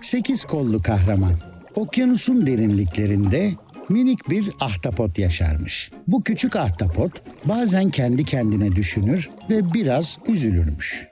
Sekiz kollu kahraman. Okyanusun derinliklerinde minik bir ahtapot yaşarmış. Bu küçük ahtapot bazen kendi kendine düşünür ve biraz üzülürmüş.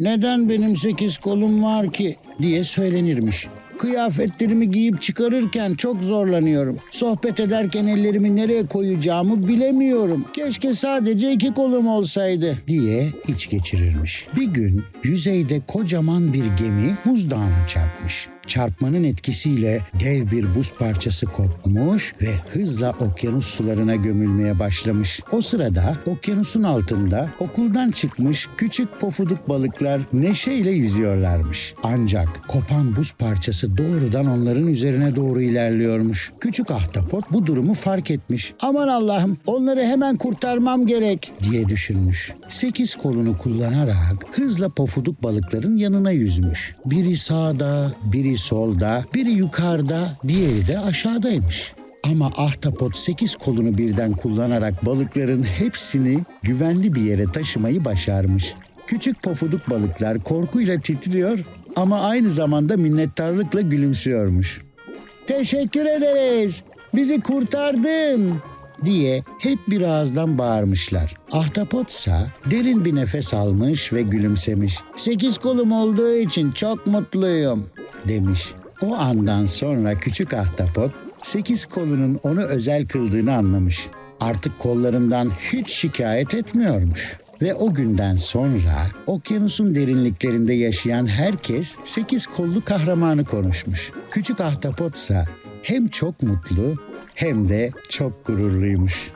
Neden benim sekiz kolum var ki diye söylenirmiş. Kıyafetlerimi giyip çıkarırken çok zorlanıyorum. Sohbet ederken ellerimi nereye koyacağımı bilemiyorum. Keşke sadece iki kolum olsaydı diye iç geçirirmiş. Bir gün yüzeyde kocaman bir gemi buzdağına çarpmış. Çarpmanın etkisiyle dev bir buz parçası kopmuş ve hızla okyanus sularına gömülmeye başlamış. O sırada okyanusun altında okuldan çıkmış küçük pofuduk balıklar neşeyle yüzüyorlarmış. Ancak kopan buz parçası doğrudan onların üzerine doğru ilerliyormuş. Küçük ahtapot bu durumu fark etmiş. Aman Allah'ım onları hemen kurtarmam gerek diye düşünmüş. Sekiz kolunu kullanarak hızla pofuduk balıkların yanına yüzmüş. Biri sağda, biri solda, biri yukarıda, diğeri de aşağıdaymış. Ama ahtapot sekiz kolunu birden kullanarak balıkların hepsini güvenli bir yere taşımayı başarmış. Küçük pofuduk balıklar korkuyla titriyor ama aynı zamanda minnettarlıkla gülümsüyormuş. Teşekkür ederiz. Bizi kurtardın diye hep bir ağızdan bağırmışlar. Ahtapotsa derin bir nefes almış ve gülümsemiş. Sekiz kolum olduğu için çok mutluyum demiş. O andan sonra küçük ahtapot sekiz kolunun onu özel kıldığını anlamış. Artık kollarından hiç şikayet etmiyormuş. Ve o günden sonra okyanusun derinliklerinde yaşayan herkes sekiz kollu kahramanı konuşmuş. Küçük ahtapotsa hem çok mutlu hem de çok gururluymuş.